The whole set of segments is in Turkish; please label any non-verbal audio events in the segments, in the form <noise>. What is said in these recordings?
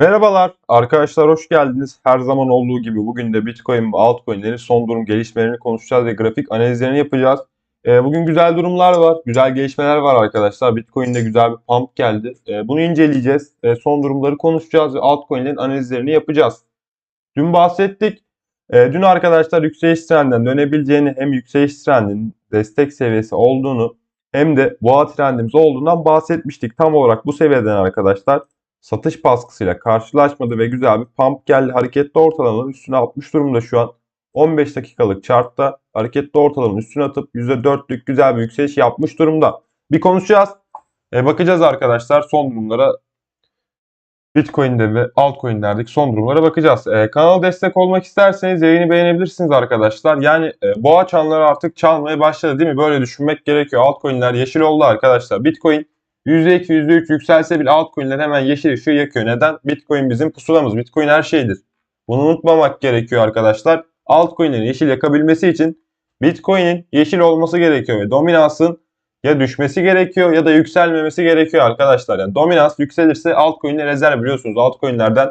Merhabalar arkadaşlar hoş geldiniz. Her zaman olduğu gibi bugün de Bitcoin ve altcoin'lerin son durum gelişmelerini konuşacağız ve grafik analizlerini yapacağız. Ee, bugün güzel durumlar var, güzel gelişmeler var arkadaşlar. Bitcoin'de güzel bir pump geldi. Ee, bunu inceleyeceğiz. Ee, son durumları konuşacağız ve altcoin'lerin analizlerini yapacağız. Dün bahsettik. Ee, dün arkadaşlar yükseliş trendinden dönebileceğini hem yükseliş trendinin destek seviyesi olduğunu hem de boğa trendimiz olduğundan bahsetmiştik. Tam olarak bu seviyeden arkadaşlar satış baskısıyla karşılaşmadı ve güzel bir pump geldi. Hareketli ortalamanın üstüne 60 durumda şu an. 15 dakikalık chartta hareketli ortalamanın üstüne atıp %4'lük güzel bir yükseliş yapmış durumda. Bir konuşacağız. E, bakacağız arkadaşlar son durumlara Bitcoin'de ve altcoin'lerdeki son durumlara bakacağız. E, kanala destek olmak isterseniz yayını beğenebilirsiniz arkadaşlar. Yani e, boğa çanları artık çalmaya başladı değil mi? Böyle düşünmek gerekiyor. Altcoin'ler yeşil oldu arkadaşlar. Bitcoin %2, %3 yükselse bile altcoin'ler hemen yeşil ışığı yakıyor. Neden? Bitcoin bizim pusulamız. Bitcoin her şeydir. Bunu unutmamak gerekiyor arkadaşlar. Altcoin'lerin yeşil yakabilmesi için Bitcoin'in yeşil olması gerekiyor ve dominansın ya düşmesi gerekiyor ya da yükselmemesi gerekiyor arkadaşlar. Yani dominans yükselirse altcoin'le rezerv biliyorsunuz. Altcoin'lerden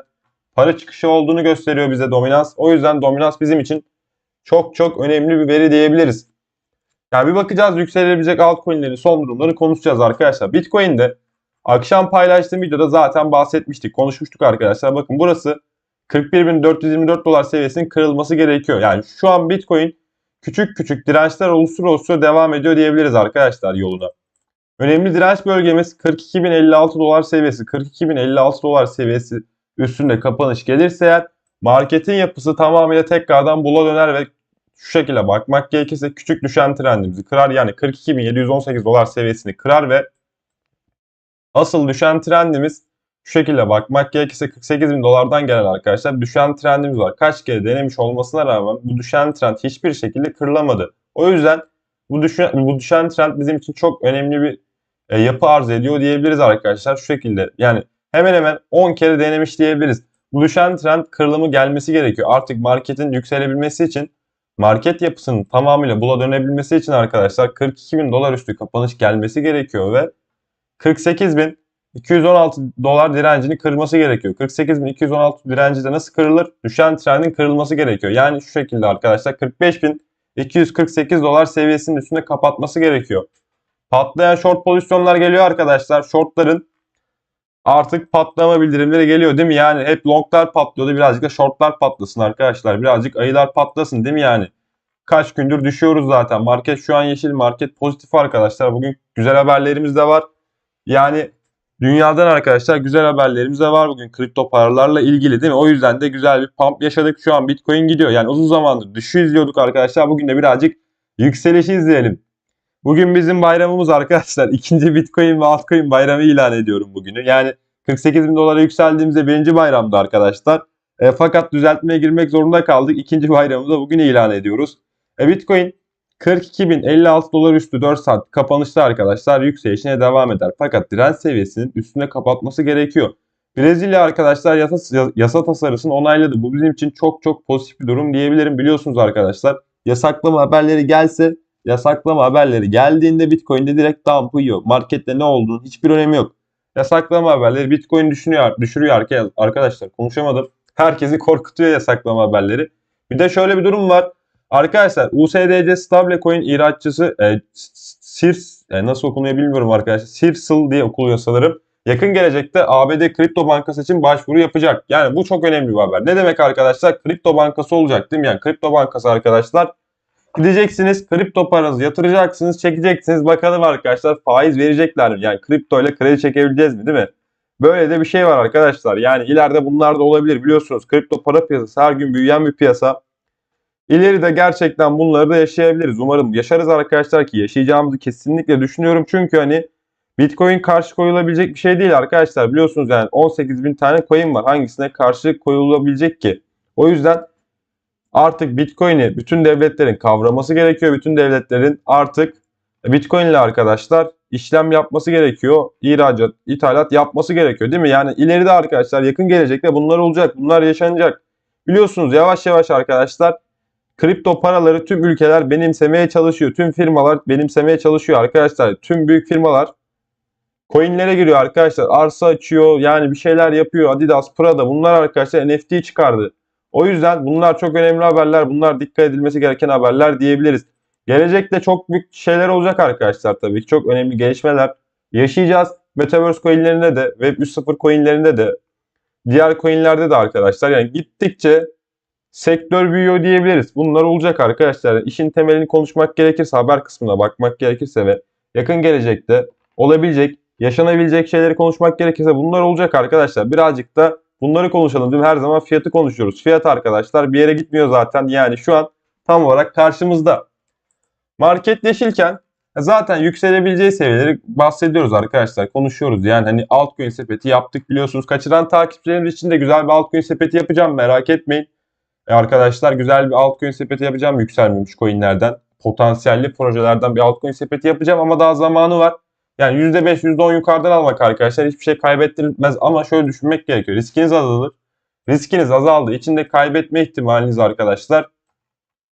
para çıkışı olduğunu gösteriyor bize dominans. O yüzden dominans bizim için çok çok önemli bir veri diyebiliriz. Yani bir bakacağız yükselebilecek altcoin'lerin son durumlarını konuşacağız arkadaşlar. Bitcoin'de akşam paylaştığım videoda zaten bahsetmiştik, konuşmuştuk arkadaşlar. Bakın burası 41.424 dolar seviyesinin kırılması gerekiyor. Yani şu an Bitcoin küçük küçük dirençler oluştur oluştur devam ediyor diyebiliriz arkadaşlar yoluna. Önemli direnç bölgemiz 42.056 dolar seviyesi. 42.056 dolar seviyesi üstünde kapanış gelirse eğer marketin yapısı tamamıyla tekrardan bula döner ve şu şekilde bakmak gerekirse küçük düşen trendimizi kırar. Yani 42.718 dolar seviyesini kırar ve asıl düşen trendimiz şu şekilde bakmak gerekirse 48.000 dolardan gelen arkadaşlar düşen trendimiz var. Kaç kere denemiş olmasına rağmen bu düşen trend hiçbir şekilde kırılamadı. O yüzden bu düşen, bu düşen trend bizim için çok önemli bir e, yapı arz ediyor diyebiliriz arkadaşlar. Şu şekilde yani hemen hemen 10 kere denemiş diyebiliriz. Bu düşen trend kırılımı gelmesi gerekiyor. Artık marketin yükselebilmesi için market yapısının tamamıyla bula dönebilmesi için arkadaşlar 42 bin dolar üstü kapanış gelmesi gerekiyor ve 48 bin 216 dolar direncini kırması gerekiyor. 48.216 direnci de nasıl kırılır? Düşen trendin kırılması gerekiyor. Yani şu şekilde arkadaşlar 45.248 dolar seviyesinin üstünde kapatması gerekiyor. Patlayan short pozisyonlar geliyor arkadaşlar. Shortların artık patlama bildirimleri geliyor değil mi? Yani hep longlar patlıyordu. Birazcık da shortlar patlasın arkadaşlar. Birazcık ayılar patlasın değil mi yani? Kaç gündür düşüyoruz zaten. Market şu an yeşil. Market pozitif arkadaşlar. Bugün güzel haberlerimiz de var. Yani dünyadan arkadaşlar güzel haberlerimiz de var bugün kripto paralarla ilgili değil mi? O yüzden de güzel bir pump yaşadık. Şu an Bitcoin gidiyor. Yani uzun zamandır düşüş izliyorduk arkadaşlar. Bugün de birazcık yükselişi izleyelim. Bugün bizim bayramımız arkadaşlar. <laughs> İkinci Bitcoin ve altcoin bayramı ilan ediyorum bugünü. Yani 48 bin dolara yükseldiğimizde birinci bayramdı arkadaşlar. E, fakat düzeltmeye girmek zorunda kaldık. İkinci bayramımızda bugün ilan ediyoruz. E, Bitcoin 42.056 dolar üstü 4 saat kapanışta arkadaşlar yükselişine devam eder. Fakat direnç seviyesinin üstüne kapatması gerekiyor. Brezilya arkadaşlar yasa, yasa tasarısını onayladı. Bu bizim için çok çok pozitif bir durum diyebilirim. Biliyorsunuz arkadaşlar yasaklama haberleri gelse yasaklama haberleri geldiğinde Bitcoin'de direkt dump yiyor. Markette ne olduğunu hiçbir önemi yok. Yasaklama haberleri Bitcoin düşünüyor, düşürüyor arkadaşlar. Konuşamadım. Herkesi korkutuyor yasaklama haberleri. Bir de şöyle bir durum var. Arkadaşlar USDC stablecoin ihraççısı e, Sirs e, nasıl okunuyor bilmiyorum arkadaşlar. Sirsel diye okuluyor sanırım. Yakın gelecekte ABD Kripto Bankası için başvuru yapacak. Yani bu çok önemli bir haber. Ne demek arkadaşlar? Kripto Bankası olacak değil mi? Yani Kripto Bankası arkadaşlar gideceksiniz kripto paranızı yatıracaksınız çekeceksiniz bakalım arkadaşlar faiz verecekler mi? Yani kripto ile kredi çekebileceğiz mi değil mi? Böyle de bir şey var arkadaşlar. Yani ileride bunlar da olabilir biliyorsunuz. Kripto para piyasası her gün büyüyen bir piyasa. İleride gerçekten bunları da yaşayabiliriz. Umarım yaşarız arkadaşlar ki yaşayacağımızı kesinlikle düşünüyorum. Çünkü hani Bitcoin karşı koyulabilecek bir şey değil arkadaşlar. Biliyorsunuz yani 18 bin tane coin var. Hangisine karşı koyulabilecek ki? O yüzden artık Bitcoin'i bütün devletlerin kavraması gerekiyor. Bütün devletlerin artık Bitcoin ile arkadaşlar işlem yapması gerekiyor. İhracat, ithalat yapması gerekiyor değil mi? Yani ileride arkadaşlar yakın gelecekte bunlar olacak. Bunlar yaşanacak. Biliyorsunuz yavaş yavaş arkadaşlar kripto paraları tüm ülkeler benimsemeye çalışıyor. Tüm firmalar benimsemeye çalışıyor arkadaşlar. Tüm büyük firmalar Coinlere giriyor arkadaşlar. Arsa açıyor. Yani bir şeyler yapıyor. Adidas, Prada bunlar arkadaşlar NFT çıkardı. O yüzden bunlar çok önemli haberler. Bunlar dikkat edilmesi gereken haberler diyebiliriz. Gelecekte çok büyük şeyler olacak arkadaşlar tabii ki. Çok önemli gelişmeler yaşayacağız. Metaverse coinlerinde de, Web 3.0 coinlerinde de, diğer coinlerde de arkadaşlar. Yani gittikçe sektör büyüyor diyebiliriz. Bunlar olacak arkadaşlar. İşin temelini konuşmak gerekirse, haber kısmına bakmak gerekirse ve yakın gelecekte olabilecek, yaşanabilecek şeyleri konuşmak gerekirse bunlar olacak arkadaşlar. Birazcık da bunları konuşalım. Değil mi? Her zaman fiyatı konuşuyoruz. Fiyat arkadaşlar bir yere gitmiyor zaten. Yani şu an tam olarak karşımızda. Market yeşilken zaten yükselebileceği seviyeleri bahsediyoruz arkadaşlar. Konuşuyoruz. Yani hani altcoin sepeti yaptık biliyorsunuz. Kaçıran takipçilerimiz için de güzel bir altcoin sepeti yapacağım. Merak etmeyin. E arkadaşlar güzel bir altcoin sepeti yapacağım yükselmemiş coinlerden. Potansiyelli projelerden bir altcoin sepeti yapacağım ama daha zamanı var. Yani %5, %10 yukarıdan almak arkadaşlar hiçbir şey kaybettirmez ama şöyle düşünmek gerekiyor. Riskiniz azalır. Riskiniz azaldı. İçinde kaybetme ihtimaliniz arkadaşlar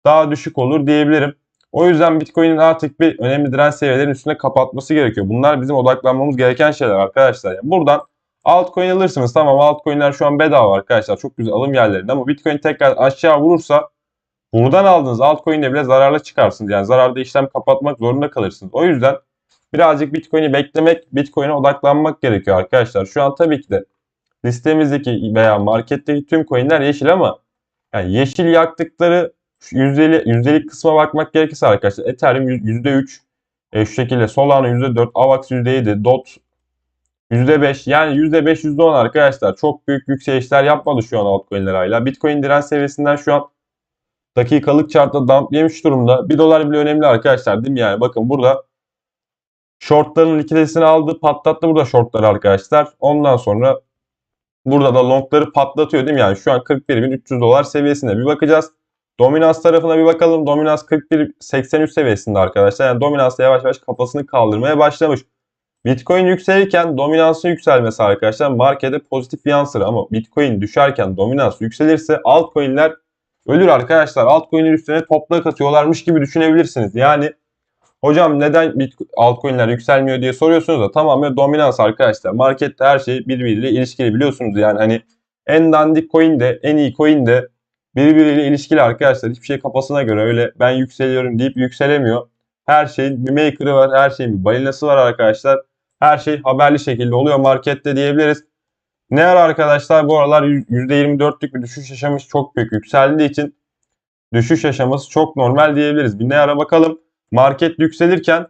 daha düşük olur diyebilirim. O yüzden Bitcoin'in artık bir önemli direnç seviyelerin üstüne kapatması gerekiyor. Bunlar bizim odaklanmamız gereken şeyler arkadaşlar. Yani buradan altcoin alırsınız. Tamam altcoin'ler şu an bedava arkadaşlar. Çok güzel alım yerlerinde ama Bitcoin tekrar aşağı vurursa buradan aldığınız altcoin'le bile zararlı çıkarsınız. Yani zararda işlem kapatmak zorunda kalırsınız. O yüzden birazcık Bitcoin'i beklemek, Bitcoin'e odaklanmak gerekiyor arkadaşlar. Şu an tabii ki de listemizdeki veya marketteki tüm coin'ler yeşil ama yani yeşil yaktıkları yüzdeli, yüzdelik kısma bakmak gerekirse arkadaşlar Ethereum %3, e, şu şekilde Solana %4, AVAX %7, DOT %5 yani %5 %10 arkadaşlar çok büyük yükselişler yapmadı şu an altcoin'ler hala. Bitcoin direnç seviyesinden şu an dakikalık chartta dump yemiş durumda. 1 dolar bile önemli arkadaşlar değil mi yani? Bakın burada shortların likiditesini aldı patlattı burada shortları arkadaşlar. Ondan sonra burada da longları patlatıyor değil mi? Yani şu an 41.300 dolar seviyesinde bir bakacağız. Dominans tarafına bir bakalım. Dominans 41.83 seviyesinde arkadaşlar. Yani dominans yavaş yavaş kafasını kaldırmaya başlamış. Bitcoin yükselirken dominansın yükselmesi arkadaşlar markete pozitif yansır ama Bitcoin düşerken dominans yükselirse altcoin'ler ölür arkadaşlar. Altcoin'in üstüne toprak atıyorlarmış gibi düşünebilirsiniz. Yani hocam neden Bitcoin, altcoin'ler yükselmiyor diye soruyorsunuz da tamamen dominans arkadaşlar. Markette her şey birbiriyle ilişkili biliyorsunuz yani hani en dandik coin de en iyi coin de birbiriyle ilişkili arkadaşlar. Hiçbir şey kafasına göre öyle ben yükseliyorum deyip yükselemiyor. Her şeyin bir maker'ı var, her şeyin bir balinası var arkadaşlar. Her şey haberli şekilde oluyor markette diyebiliriz. Ne ara arkadaşlar bu aralar %24'lük bir düşüş yaşamış çok büyük yükseldiği için düşüş yaşaması çok normal diyebiliriz. Bir ne ara bakalım market yükselirken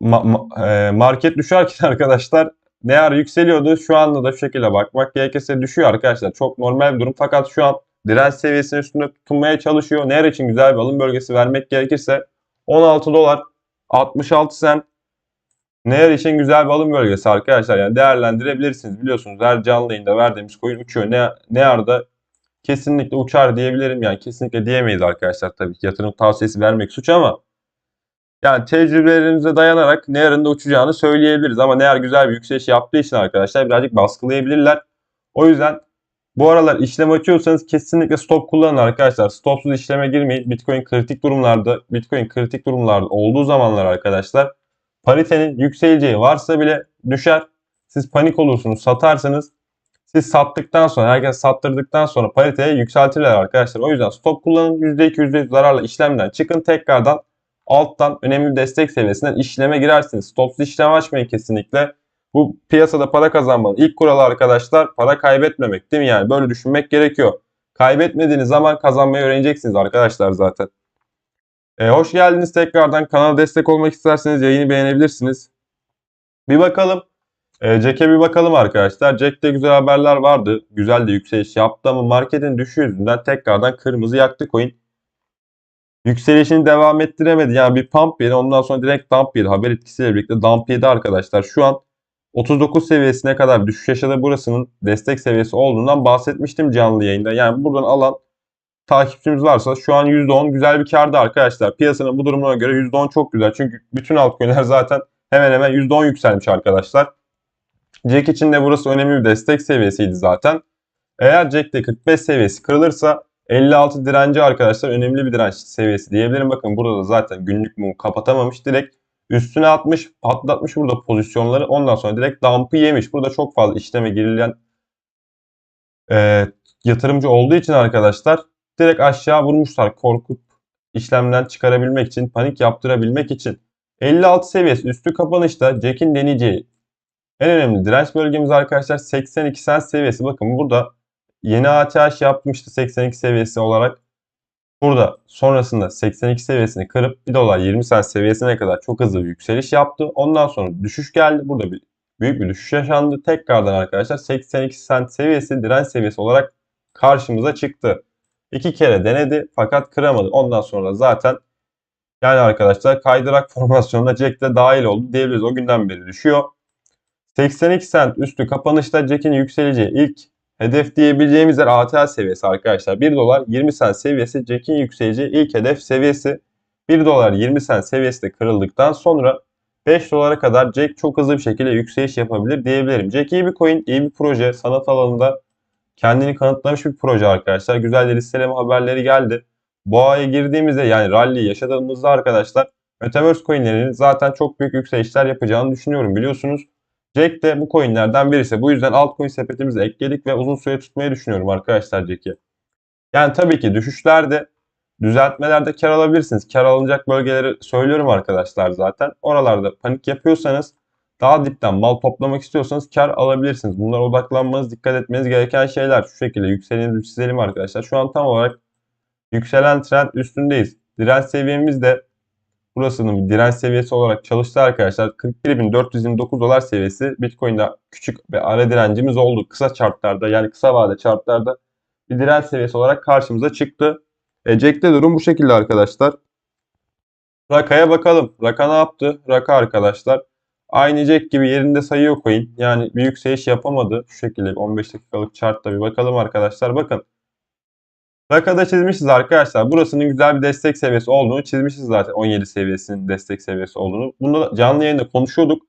ma ma e, market düşerken <laughs> arkadaşlar ne ara yükseliyordu şu anda da şu şekilde bakmak gerekirse düşüyor arkadaşlar. Çok normal bir durum fakat şu an direnç seviyesinin üstünde tutunmaya çalışıyor. Ne ara için güzel bir alım bölgesi vermek gerekirse 16 dolar 66 sen Neyer için güzel bir alım bölgesi arkadaşlar. Yani değerlendirebilirsiniz. Biliyorsunuz her canlı yayında verdiğimiz coin uçuyor. Ne, Neyar'da kesinlikle uçar diyebilirim. Yani kesinlikle diyemeyiz arkadaşlar tabii ki. Yatırım tavsiyesi vermek suç ama yani tecrübelerimize dayanarak Neyar'ın da uçacağını söyleyebiliriz. Ama Neyar güzel bir yükseliş yaptığı için arkadaşlar birazcık baskılayabilirler. O yüzden bu aralar işlem açıyorsanız kesinlikle stop kullanın arkadaşlar. Stopsuz işleme girmeyin. Bitcoin kritik durumlarda, Bitcoin kritik durumlarda olduğu zamanlar arkadaşlar paritenin yükseleceği varsa bile düşer. Siz panik olursunuz, satarsınız. Siz sattıktan sonra, herkes sattırdıktan sonra pariteye yükseltirler arkadaşlar. O yüzden stop kullanın. %2, %3 zararla işlemden çıkın. Tekrardan alttan önemli destek seviyesinden işleme girersiniz. Stopsuz işlem açmayın kesinlikle. Bu piyasada para kazanmanın ilk kuralı arkadaşlar para kaybetmemek değil mi? Yani böyle düşünmek gerekiyor. Kaybetmediğiniz zaman kazanmayı öğreneceksiniz arkadaşlar zaten. E, hoş geldiniz tekrardan. Kanala destek olmak isterseniz yayını beğenebilirsiniz. Bir bakalım. E, Jack'e bir bakalım arkadaşlar. Jack'te güzel haberler vardı. Güzel de yükseliş yaptı ama marketin düşüşü yüzünden tekrardan kırmızı yaktı coin. Yükselişini devam ettiremedi. Yani bir pump yedi. Ondan sonra direkt dump yedi. Haber etkisiyle birlikte dump yedi arkadaşlar. Şu an 39 seviyesine kadar düşüş yaşadı. Burasının destek seviyesi olduğundan bahsetmiştim canlı yayında. Yani buradan alan takipçimiz varsa şu an %10 güzel bir karda arkadaşlar. Piyasanın bu durumuna göre %10 çok güzel. Çünkü bütün altcoin'ler zaten hemen hemen %10 yükselmiş arkadaşlar. Jack için de burası önemli bir destek seviyesiydi zaten. Eğer Jack'te 45 seviyesi kırılırsa 56 direnci arkadaşlar önemli bir direnç seviyesi diyebilirim. Bakın burada da zaten günlük mum kapatamamış. Direkt Üstüne atmış, patlatmış burada pozisyonları. Ondan sonra direkt dump'ı yemiş. Burada çok fazla işleme girilen e, yatırımcı olduğu için arkadaşlar direkt aşağı vurmuşlar. Korkup işlemden çıkarabilmek için, panik yaptırabilmek için. 56 seviyesi üstü kapanışta Jack'in deneyeceği en önemli direnç bölgemiz arkadaşlar 82 cent seviyesi. Bakın burada yeni ATH yapmıştı 82 seviyesi olarak. Burada sonrasında 82 seviyesini kırıp 1 dolar 20 cent seviyesine kadar çok hızlı bir yükseliş yaptı. Ondan sonra düşüş geldi. Burada bir büyük bir düşüş yaşandı. Tekrardan arkadaşlar 82 cent seviyesi direnç seviyesi olarak karşımıza çıktı. İki kere denedi fakat kıramadı. Ondan sonra zaten yani arkadaşlar kaydırak <laughs> formasyonunda Jack de dahil oldu diyebiliriz. O günden beri düşüyor. 82 cent üstü kapanışta Jack'in yükseleceği ilk hedef diyebileceğimiz yer ATL seviyesi arkadaşlar. 1 dolar 20 cent seviyesi Jack'in yükseleceği ilk hedef seviyesi. 1 dolar 20 cent seviyesi de kırıldıktan sonra 5 dolara kadar Jack çok hızlı bir şekilde yükseliş yapabilir diyebilirim. Jack iyi bir coin, iyi bir proje. Sanat alanında kendini kanıtlamış bir proje arkadaşlar. Güzel de listeleme haberleri geldi. Bu aya girdiğimizde yani rally yaşadığımızda arkadaşlar Metaverse coinlerinin zaten çok büyük yükselişler yapacağını düşünüyorum biliyorsunuz. Jack de bu coinlerden birisi. Bu yüzden altcoin sepetimize ekledik ve uzun süre tutmayı düşünüyorum arkadaşlar Jack'i. Yani tabii ki düşüşlerde, düzeltmelerde kar alabilirsiniz. Kar alınacak bölgeleri söylüyorum arkadaşlar zaten. Oralarda panik yapıyorsanız daha dipten mal toplamak istiyorsanız kar alabilirsiniz. Bunlara odaklanmanız, dikkat etmeniz gereken şeyler. Şu şekilde yükseleni çizelim arkadaşlar. Şu an tam olarak yükselen trend üstündeyiz. Direnç seviyemiz de burasının bir direnç seviyesi olarak çalıştı arkadaşlar. 41.429 dolar seviyesi Bitcoin'de küçük ve ara direncimiz oldu. Kısa chartlarda yani kısa vade chartlarda bir direnç seviyesi olarak karşımıza çıktı. E, Jack'te durum bu şekilde arkadaşlar. Raka'ya bakalım. Raka ne yaptı? Raka arkadaşlar. Aynı Jack gibi yerinde sayıyor coin. Yani bir yükseliş yapamadı. Şu şekilde 15 dakikalık chartta bir bakalım arkadaşlar. Bakın Rakada çizmişiz arkadaşlar. Burasının güzel bir destek seviyesi olduğunu çizmişiz zaten 17 seviyesinin destek seviyesi olduğunu. Bunu canlı yayında konuşuyorduk.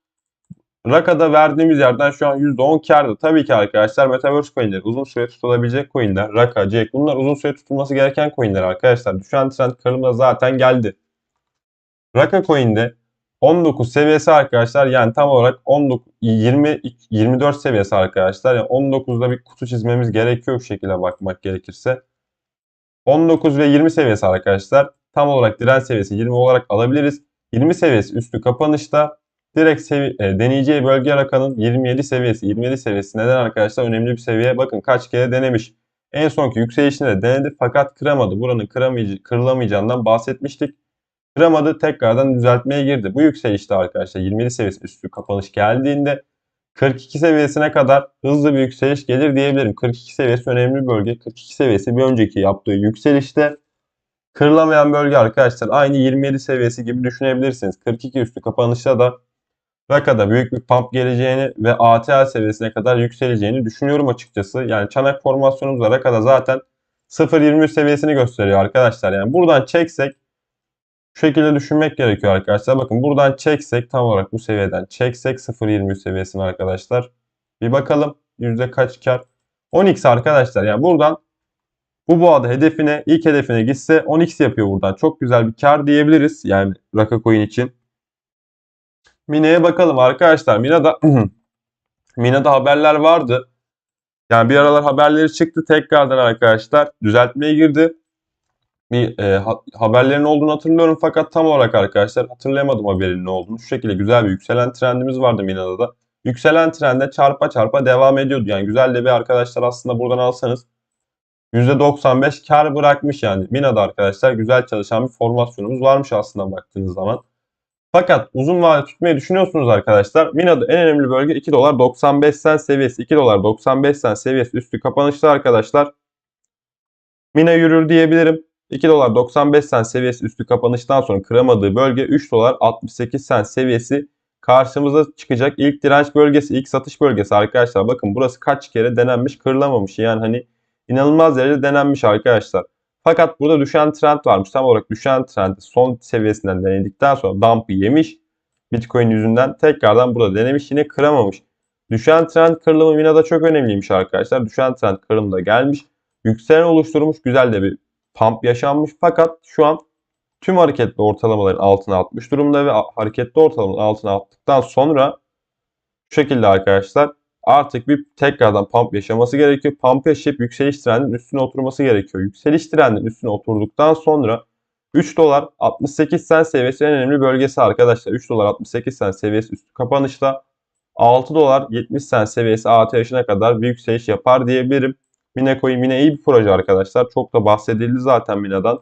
Rakada verdiğimiz yerden şu an %10 kardı. Tabii ki arkadaşlar Metaverse coinleri uzun süre tutulabilecek coinler. Raka, Jack bunlar uzun süre tutulması gereken coinler arkadaşlar. Düşen trend kırılma zaten geldi. Raka coin'de 19 seviyesi arkadaşlar yani tam olarak 19 20 24 seviyesi arkadaşlar. Yani 19'da bir kutu çizmemiz gerekiyor bu şekilde bakmak gerekirse. 19 ve 20 seviyesi arkadaşlar. Tam olarak direnç seviyesi 20 olarak alabiliriz. 20 seviyesi üstü kapanışta direkt e, deneyeceği bölge rakanın 27 seviyesi. 27 seviyesi neden arkadaşlar? Önemli bir seviye. Bakın kaç kere denemiş. En sonki yükselişini de denedi fakat kıramadı. Buranın kırılamayacağından bahsetmiştik. Kıramadı tekrardan düzeltmeye girdi. Bu yükselişte arkadaşlar 27 seviyesi üstü kapanış geldiğinde 42 seviyesine kadar hızlı bir yükseliş gelir diyebilirim. 42 seviyesi önemli bir bölge. 42 seviyesi bir önceki yaptığı yükselişte kırılamayan bölge arkadaşlar. Aynı 27 seviyesi gibi düşünebilirsiniz. 42 üstü kapanışta da Raka'da büyük bir pump geleceğini ve ATL seviyesine kadar yükseleceğini düşünüyorum açıkçası. Yani çanak formasyonumuz Raka'da zaten 0.23 seviyesini gösteriyor arkadaşlar. Yani buradan çeksek şu şekilde düşünmek gerekiyor arkadaşlar. Bakın buradan çeksek tam olarak bu seviyeden çeksek 0.23 seviyesini arkadaşlar. Bir bakalım yüzde kaç kar. 10x arkadaşlar yani buradan bu boğada hedefine ilk hedefine gitse 10x yapıyor buradan. Çok güzel bir kar diyebiliriz yani Raka Coin için. Mina'ya bakalım arkadaşlar. Mina'da <clears throat> Mina'da haberler vardı. Yani bir aralar haberleri çıktı tekrardan arkadaşlar düzeltmeye girdi bir e, ha, haberlerin olduğunu hatırlıyorum fakat tam olarak arkadaşlar hatırlayamadım haberin ne olduğunu. Şu şekilde güzel bir yükselen trendimiz vardı Mina'da da. Yükselen trende çarpa çarpa devam ediyordu. Yani güzel de bir arkadaşlar aslında buradan alsanız %95 kar bırakmış yani. Mina'da arkadaşlar güzel çalışan bir formasyonumuz varmış aslında baktığınız zaman. Fakat uzun vade tutmayı düşünüyorsunuz arkadaşlar. Mina'da en önemli bölge 2 dolar 95 sen seviyesi. 2 dolar 95 sen seviyesi üstü kapanışta arkadaşlar. Mina yürür diyebilirim. 2 dolar 95 sen seviyesi üstü kapanıştan sonra kıramadığı bölge 3 dolar 68 sen seviyesi karşımıza çıkacak ilk direnç bölgesi, ilk satış bölgesi arkadaşlar. Bakın burası kaç kere denenmiş, kırılamamış. Yani hani inanılmaz derecede denenmiş arkadaşlar. Fakat burada düşen trend varmış. Tam olarak düşen trend son seviyesinden denedikten sonra dump'ı yemiş. Bitcoin yüzünden tekrardan burada denemiş yine kıramamış. Düşen trend kırılımı Mina'da çok önemliymiş arkadaşlar. Düşen trend kırılımda gelmiş. Yükselen oluşturmuş güzel de bir pump yaşanmış fakat şu an tüm hareketli ortalamaların altına atmış durumda ve hareketli ortalamanın altına attıktan sonra şu şekilde arkadaşlar artık bir tekrardan pump yaşaması gerekiyor. Pump yaşayıp yükseliş trendinin üstüne oturması gerekiyor. Yükseliş trendinin üstüne oturduktan sonra 3 dolar 68 sen seviyesi en önemli bölgesi arkadaşlar. 3 dolar 68 sen seviyesi üstü kapanışla 6 dolar 70 sen seviyesi ATH'ine kadar bir yükseliş yapar diyebilirim. Mina Coin Mina iyi bir proje arkadaşlar. Çok da bahsedildi zaten Mina'dan.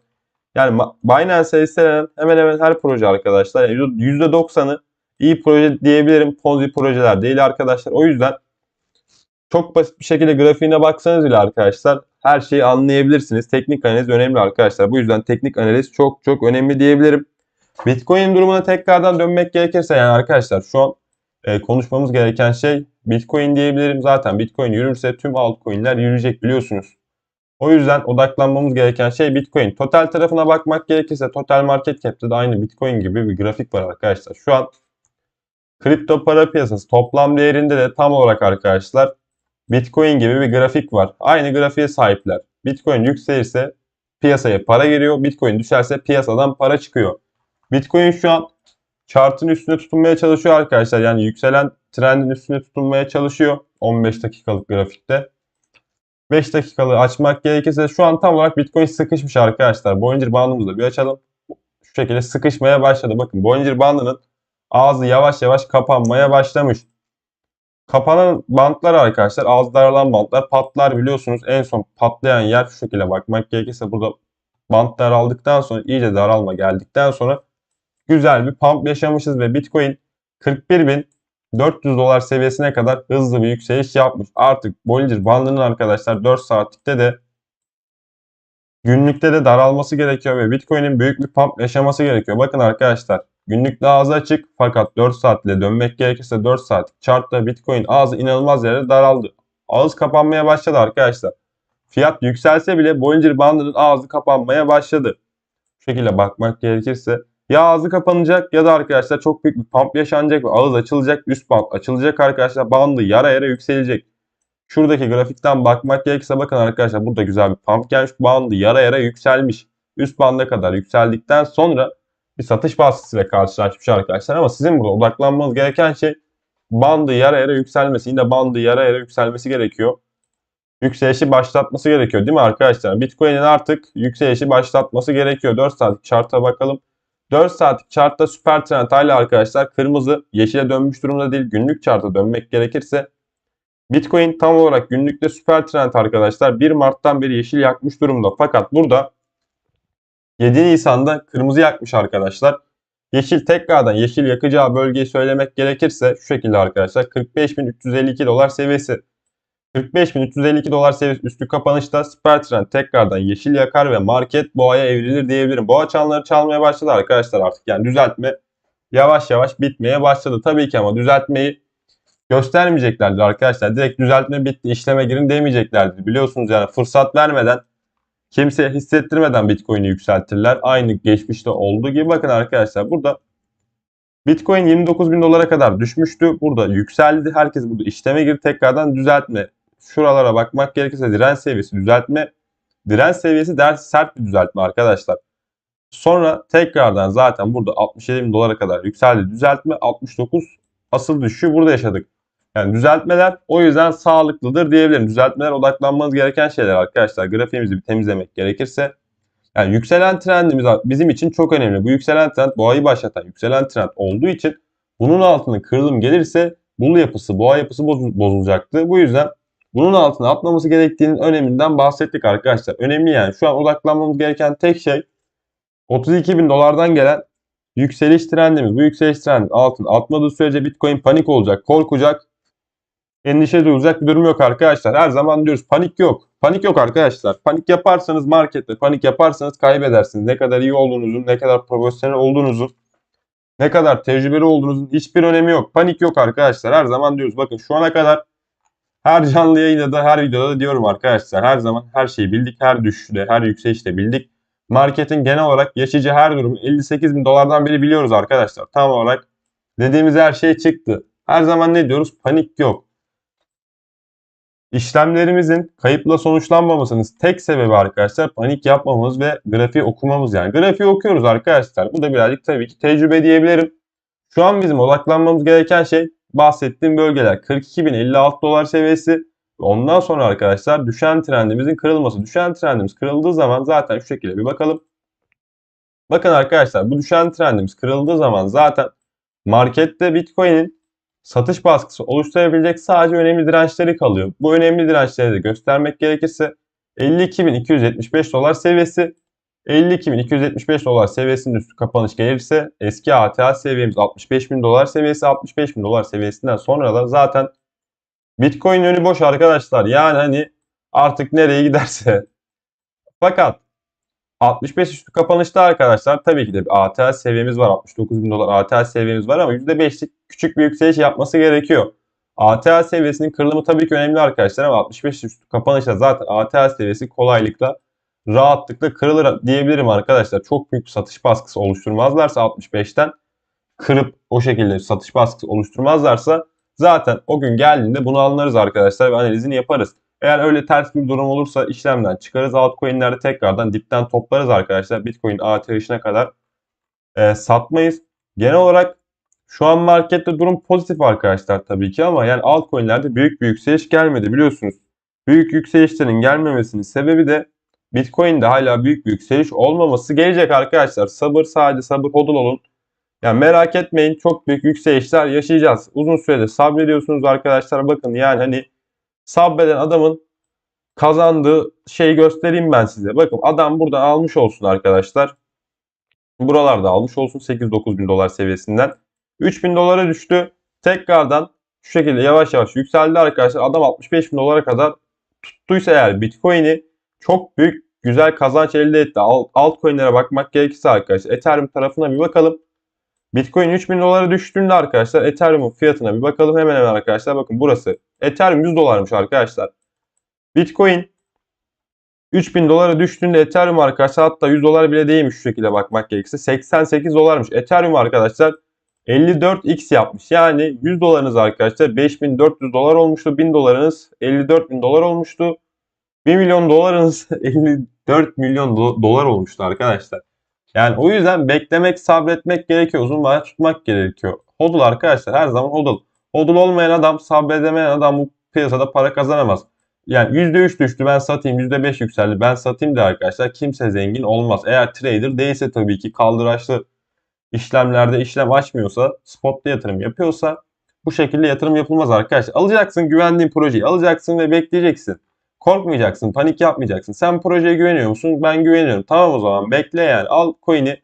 Yani Binance'e istenen hemen hemen her proje arkadaşlar. Yani %90'ı iyi proje diyebilirim. Ponzi projeler değil arkadaşlar. O yüzden çok basit bir şekilde grafiğine baksanız bile arkadaşlar her şeyi anlayabilirsiniz. Teknik analiz önemli arkadaşlar. Bu yüzden teknik analiz çok çok önemli diyebilirim. Bitcoin durumuna tekrardan dönmek gerekirse yani arkadaşlar şu an e, konuşmamız gereken şey Bitcoin diyebilirim. Zaten Bitcoin yürürse tüm altcoin'ler yürüyecek biliyorsunuz. O yüzden odaklanmamız gereken şey Bitcoin. Total tarafına bakmak gerekirse Total Market Cap'te de aynı Bitcoin gibi bir grafik var arkadaşlar. Şu an kripto para piyasası toplam değerinde de tam olarak arkadaşlar Bitcoin gibi bir grafik var. Aynı grafiğe sahipler. Bitcoin yükselirse piyasaya para giriyor. Bitcoin düşerse piyasadan para çıkıyor. Bitcoin şu an chartın üstüne tutunmaya çalışıyor arkadaşlar. Yani yükselen trendin üstüne tutunmaya çalışıyor 15 dakikalık grafikte. 5 dakikalık açmak gerekirse şu an tam olarak Bitcoin sıkışmış arkadaşlar. Bollinger bandımızı bir açalım. Şu şekilde sıkışmaya başladı. Bakın Bollinger bandının ağzı yavaş yavaş kapanmaya başlamış. Kapanan bantlar arkadaşlar ağız daralan bantlar patlar biliyorsunuz. En son patlayan yer şu şekilde bakmak gerekirse burada bant daraldıktan sonra iyice daralma geldikten sonra güzel bir pump yaşamışız ve Bitcoin 41.400 dolar seviyesine kadar hızlı bir yükseliş yapmış. Artık Bollinger bandının arkadaşlar 4 saatlikte de günlükte de daralması gerekiyor ve Bitcoin'in büyük bir pump yaşaması gerekiyor. Bakın arkadaşlar günlük ağzı açık fakat 4 saat ile dönmek gerekirse 4 saat chartta Bitcoin ağzı inanılmaz yere daraldı. Ağız kapanmaya başladı arkadaşlar. Fiyat yükselse bile Bollinger bandının ağzı kapanmaya başladı. Şu şekilde bakmak gerekirse ya ağzı kapanacak ya da arkadaşlar çok büyük bir pump yaşanacak ve ağız açılacak, üst band açılacak arkadaşlar. Bandı yara yara yükselecek. Şuradaki grafikten bakmak gerekirse bakın arkadaşlar burada güzel bir pump gelmiş. Bandı yara yara yükselmiş. Üst banda kadar yükseldikten sonra bir satış baskısıyla karşılaşmış arkadaşlar. Ama sizin burada odaklanmanız gereken şey bandı yara yara yükselmesi. Yine bandı yara yara yükselmesi gerekiyor. Yükselişi başlatması gerekiyor değil mi arkadaşlar? Bitcoin'in artık yükselişi başlatması gerekiyor. 4 saatlik chart'a bakalım. 4 saatlik chartta süper trend hala arkadaşlar kırmızı yeşile dönmüş durumda değil. Günlük charta dönmek gerekirse Bitcoin tam olarak günlükte süper trend arkadaşlar 1 Mart'tan beri yeşil yakmış durumda. Fakat burada 7 Nisan'da kırmızı yakmış arkadaşlar. Yeşil tekrardan yeşil yakacağı bölgeyi söylemek gerekirse şu şekilde arkadaşlar 45.352 dolar seviyesi. 45.352 dolar seviyesi üstü kapanışta süper trend tekrardan yeşil yakar ve market boğaya evrilir diyebilirim. Boğa çanları çalmaya başladı arkadaşlar artık. Yani düzeltme yavaş yavaş bitmeye başladı. Tabii ki ama düzeltmeyi göstermeyeceklerdir arkadaşlar. Direkt düzeltme bitti işleme girin demeyeceklerdir. Biliyorsunuz yani fırsat vermeden kimseye hissettirmeden Bitcoin'i yükseltirler. Aynı geçmişte olduğu gibi bakın arkadaşlar burada Bitcoin 29 bin dolara kadar düşmüştü. Burada yükseldi. Herkes burada işleme girdi. Tekrardan düzeltme. Şuralara bakmak gerekirse direnç seviyesi düzeltme. Direnç seviyesi ders sert bir düzeltme arkadaşlar. Sonra tekrardan zaten burada 67 bin dolara kadar yükseldi. Düzeltme 69 asıl düşüşü burada yaşadık. Yani düzeltmeler o yüzden sağlıklıdır diyebilirim. Düzeltmeler odaklanmanız gereken şeyler arkadaşlar. Grafiğimizi bir temizlemek gerekirse. Yani yükselen trendimiz bizim için çok önemli. Bu yükselen trend boğayı başlatan yükselen trend olduğu için bunun altına kırılım gelirse bul yapısı, boğa yapısı bozulacaktı. Bu yüzden bunun altına atlaması gerektiğinin öneminden bahsettik arkadaşlar. Önemli yani. Şu an odaklanmamız gereken tek şey 32 bin dolardan gelen yükseliş trendimiz. Bu yükseliş trend altın atmadığı sürece Bitcoin panik olacak, korkacak endişe duyulacak bir durum yok arkadaşlar. Her zaman diyoruz panik yok. Panik yok arkadaşlar. Panik yaparsanız markette, panik yaparsanız kaybedersiniz. Ne kadar iyi olduğunuzun, ne kadar profesyonel olduğunuzun, ne kadar tecrübeli olduğunuzun hiçbir önemi yok. Panik yok arkadaşlar. Her zaman diyoruz. Bakın şu ana kadar her canlı yayında da her videoda da diyorum arkadaşlar. Her zaman her şeyi bildik. Her düşüşte, her yükselişte bildik. Marketin genel olarak yaşayacağı her durum 58 bin dolardan beri biliyoruz arkadaşlar. Tam olarak dediğimiz her şey çıktı. Her zaman ne diyoruz? Panik yok. işlemlerimizin kayıpla sonuçlanmamasının tek sebebi arkadaşlar panik yapmamamız ve grafiği okumamız yani. Grafiği okuyoruz arkadaşlar. Bu da birazcık tabii ki tecrübe diyebilirim. Şu an bizim odaklanmamız gereken şey bahsettiğim bölgeler 42.056 dolar seviyesi. Ondan sonra arkadaşlar düşen trendimizin kırılması. Düşen trendimiz kırıldığı zaman zaten şu şekilde bir bakalım. Bakın arkadaşlar bu düşen trendimiz kırıldığı zaman zaten markette Bitcoin'in satış baskısı oluşturabilecek sadece önemli dirençleri kalıyor. Bu önemli dirençleri de göstermek gerekirse 52.275 dolar seviyesi 52.275 dolar seviyesinin üstü kapanış gelirse eski ATH seviyemiz 65.000 dolar seviyesi 65.000 dolar seviyesinden sonra da zaten Bitcoin önü boş arkadaşlar. Yani hani artık nereye giderse. Fakat 65 üstü kapanışta arkadaşlar tabii ki de bir ATH seviyemiz var. 69 bin dolar ATH seviyemiz var ama %5'lik küçük bir yükseliş yapması gerekiyor. ATH seviyesinin kırılımı tabii ki önemli arkadaşlar ama 65 üstü kapanışta zaten ATH seviyesi kolaylıkla rahatlıkla kırılır diyebilirim arkadaşlar. Çok büyük satış baskısı oluşturmazlarsa 65'ten kırıp o şekilde satış baskısı oluşturmazlarsa zaten o gün geldiğinde bunu anlarız arkadaşlar ve analizini yaparız. Eğer öyle ters bir durum olursa işlemden çıkarız. Altcoin'lerde tekrardan dipten toplarız arkadaşlar. Bitcoin ATH'ine kadar e, satmayız. Genel olarak şu an markette durum pozitif arkadaşlar tabii ki ama yani altcoin'lerde büyük bir yükseliş gelmedi biliyorsunuz. Büyük yükselişlerin gelmemesinin sebebi de Bitcoin'de hala büyük bir yükseliş olmaması gelecek arkadaşlar. Sabır sadece sabır hodl olun. Yani merak etmeyin çok büyük yükselişler yaşayacağız. Uzun süredir sabrediyorsunuz arkadaşlar. Bakın yani hani sabreden adamın kazandığı şeyi göstereyim ben size. Bakın adam burada almış olsun arkadaşlar. Buralarda almış olsun 8-9 bin dolar seviyesinden. 3 bin dolara düştü. Tekrardan şu şekilde yavaş yavaş yükseldi arkadaşlar. Adam 65 bin dolara kadar tuttuysa eğer Bitcoin'i çok büyük güzel kazanç elde etti. Alt, altcoin'lere bakmak gerekirse arkadaşlar Ethereum tarafına bir bakalım. Bitcoin 3000 dolara düştüğünde arkadaşlar Ethereum'un fiyatına bir bakalım hemen hemen arkadaşlar. Bakın burası Ethereum 100 dolarmış arkadaşlar. Bitcoin 3000 dolara düştüğünde Ethereum arkadaşlar hatta 100 dolar bile değilmiş şu şekilde bakmak gerekirse 88 dolarmış. Ethereum arkadaşlar 54x yapmış. Yani 100 dolarınız arkadaşlar 5400 dolar olmuştu. 1000 dolarınız 54 dolar olmuştu. 1 milyon dolarınız <laughs> 54 milyon do- dolar olmuştu arkadaşlar. Yani o yüzden beklemek, sabretmek gerekiyor. Uzun vade tutmak gerekiyor. Hodl arkadaşlar her zaman hodl. Hodl olmayan adam, sabredemeyen adam bu piyasada para kazanamaz. Yani %3 düştü ben satayım, %5 yükseldi ben satayım de arkadaşlar kimse zengin olmaz. Eğer trader değilse tabii ki kaldıraçlı işlemlerde işlem açmıyorsa, spotla yatırım yapıyorsa bu şekilde yatırım yapılmaz arkadaşlar. Alacaksın güvendiğin projeyi alacaksın ve bekleyeceksin. Korkmayacaksın, panik yapmayacaksın. Sen projeye güveniyor musun? Ben güveniyorum. Tamam o zaman bekle yani. Al coin'i.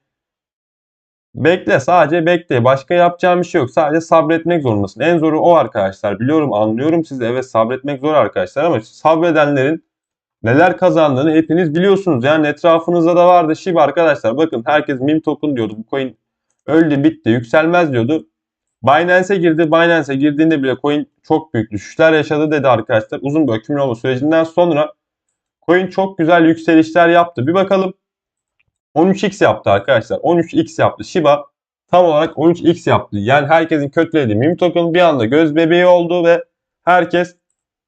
Bekle sadece bekle. Başka yapacağım bir şey yok. Sadece sabretmek zorundasın. En zoru o arkadaşlar. Biliyorum anlıyorum sizi. Evet sabretmek zor arkadaşlar ama sabredenlerin neler kazandığını hepiniz biliyorsunuz. Yani etrafınızda da vardı. Shiba arkadaşlar bakın herkes meme token diyordu. Bu coin öldü bitti yükselmez diyordu. Binance'e girdi. Binance'e girdiğinde bile coin çok büyük düşüşler yaşadı dedi arkadaşlar. Uzun bir akümüle sürecinden sonra coin çok güzel yükselişler yaptı. Bir bakalım. 13x yaptı arkadaşlar. 13x yaptı. Shiba tam olarak 13x yaptı. Yani herkesin kötülediği meme token bir anda göz bebeği oldu ve herkes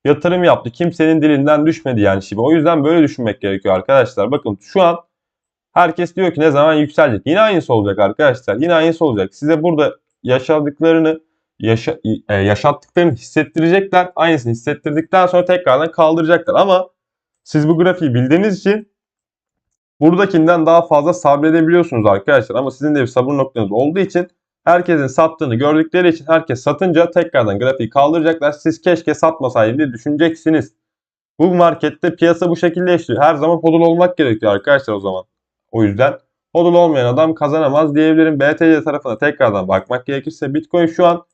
yatırım yaptı. Kimsenin dilinden düşmedi yani Shiba. O yüzden böyle düşünmek gerekiyor arkadaşlar. Bakın şu an herkes diyor ki ne zaman yükselecek. Yine aynısı olacak arkadaşlar. Yine aynısı olacak. Size burada yaşadıklarını yaşa, e, yaşattıklarını hissettirecekler. Aynısını hissettirdikten sonra tekrardan kaldıracaklar. Ama siz bu grafiği bildiğiniz için buradakinden daha fazla sabredebiliyorsunuz arkadaşlar. Ama sizin de bir sabır noktanız olduğu için herkesin sattığını gördükleri için herkes satınca tekrardan grafiği kaldıracaklar. Siz keşke satmasaydım diye düşüneceksiniz. Bu markette piyasa bu şekilde işliyor. Her zaman hodl olmak gerekiyor arkadaşlar o zaman. O yüzden hodl olmayan adam kazanamaz diyebilirim. BTC tarafına tekrardan bakmak gerekirse Bitcoin şu an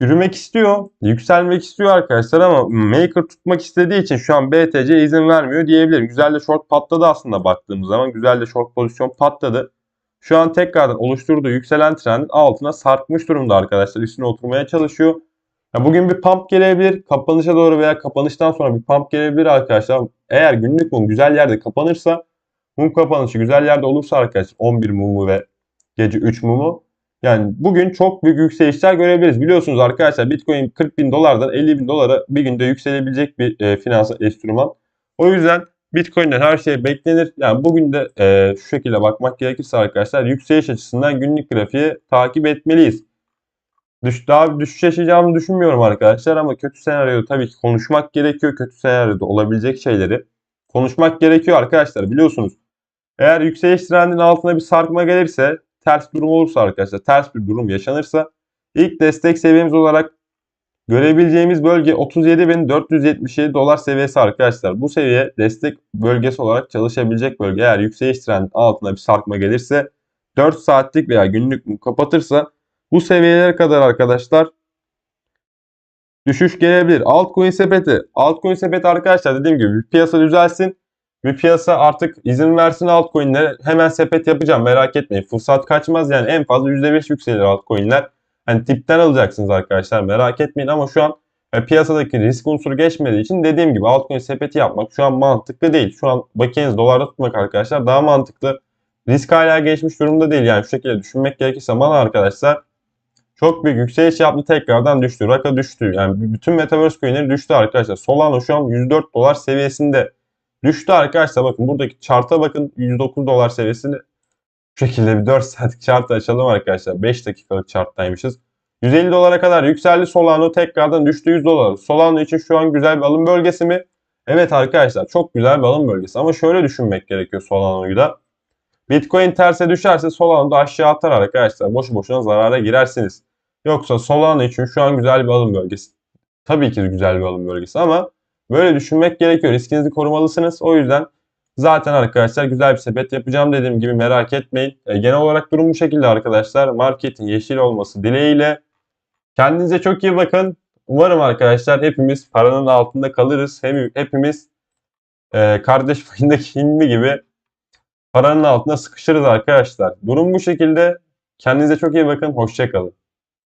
yürümek istiyor, yükselmek istiyor arkadaşlar ama maker tutmak istediği için şu an BTC izin vermiyor diyebilirim. Güzel de short patladı aslında baktığımız zaman. Güzel de short pozisyon patladı. Şu an tekrardan oluşturduğu yükselen trendin altına sarkmış durumda arkadaşlar. Üstüne oturmaya çalışıyor. Ya bugün bir pump gelebilir. Kapanışa doğru veya kapanıştan sonra bir pump gelebilir arkadaşlar. Eğer günlük mum güzel yerde kapanırsa mum kapanışı güzel yerde olursa arkadaşlar 11 mumu ve gece 3 mumu Yani bugün çok büyük yükselişler görebiliriz. Biliyorsunuz arkadaşlar Bitcoin 40 bin dolardan 50 bin dolara bir günde yükselebilecek bir e, finansal enstrüman. O yüzden Bitcoin'den her şey beklenir. Yani bugün de e, şu şekilde bakmak gerekirse arkadaşlar yükseliş açısından günlük grafiği takip etmeliyiz. Düş, daha düşüş yaşayacağımı düşünmüyorum arkadaşlar ama kötü senaryoda tabii ki konuşmak gerekiyor. Kötü senaryoda olabilecek şeyleri konuşmak gerekiyor arkadaşlar biliyorsunuz. Eğer yükseliş trendinin altına bir sarkma gelirse, ters durum olursa arkadaşlar, ters bir durum yaşanırsa ilk destek seviyemiz olarak görebileceğimiz bölge 37.477 dolar seviyesi arkadaşlar. Bu seviye destek bölgesi olarak çalışabilecek bölge. Eğer yükseliş trendinin altına bir sarkma gelirse 4 saatlik veya günlük kapatırsa bu seviyelere kadar arkadaşlar düşüş gelebilir. Altcoin sepeti. Altcoin sepeti arkadaşlar dediğim gibi piyasa düzelsin. Bir piyasa artık izin versin altcoin'lere. Hemen sepet yapacağım merak etmeyin. Fırsat kaçmaz yani en fazla %5 yükselir altcoin'ler. Hani tipten alacaksınız arkadaşlar merak etmeyin ama şu an e, piyasadaki risk unsuru geçmediği için dediğim gibi altcoin sepeti yapmak şu an mantıklı değil. Şu an bakiyeniz dolarda tutmak arkadaşlar daha mantıklı. Risk hala geçmiş durumda değil yani şu şekilde düşünmek gerekirse bana arkadaşlar çok büyük yükseliş yaptı tekrardan düştü. Raka düştü. Yani bütün Metaverse coin'leri düştü arkadaşlar. Solana şu an 104 dolar seviyesinde düştü arkadaşlar. Bakın buradaki chart'a bakın 109 dolar seviyesini şu şekilde bir 4 saatlik chart'ı açalım arkadaşlar. 5 dakikalık chart'taymışız. 150 dolara kadar yükseldi Solana tekrardan düştü 100 dolar. Solana için şu an güzel bir alım bölgesi mi? Evet arkadaşlar çok güzel bir alım bölgesi ama şöyle düşünmek gerekiyor Solana'yı da. Bitcoin terse düşerse Solana da aşağı atar arkadaşlar. Boşu boşuna zarara girersiniz. Yoksa Solana için şu an güzel bir alım bölgesi. Tabii ki güzel bir alım bölgesi ama böyle düşünmek gerekiyor. Riskinizi korumalısınız. O yüzden zaten arkadaşlar güzel bir sepet yapacağım dediğim gibi merak etmeyin. E, genel olarak durum bu şekilde arkadaşlar. Marketin yeşil olması dileğiyle. Kendinize çok iyi bakın. Umarım arkadaşlar hepimiz paranın altında kalırız. Hem hepimiz e, kardeş <laughs> payındaki Hilmi gibi paranın altında sıkışırız arkadaşlar. Durum bu şekilde. Kendinize çok iyi bakın. Hoşçakalın.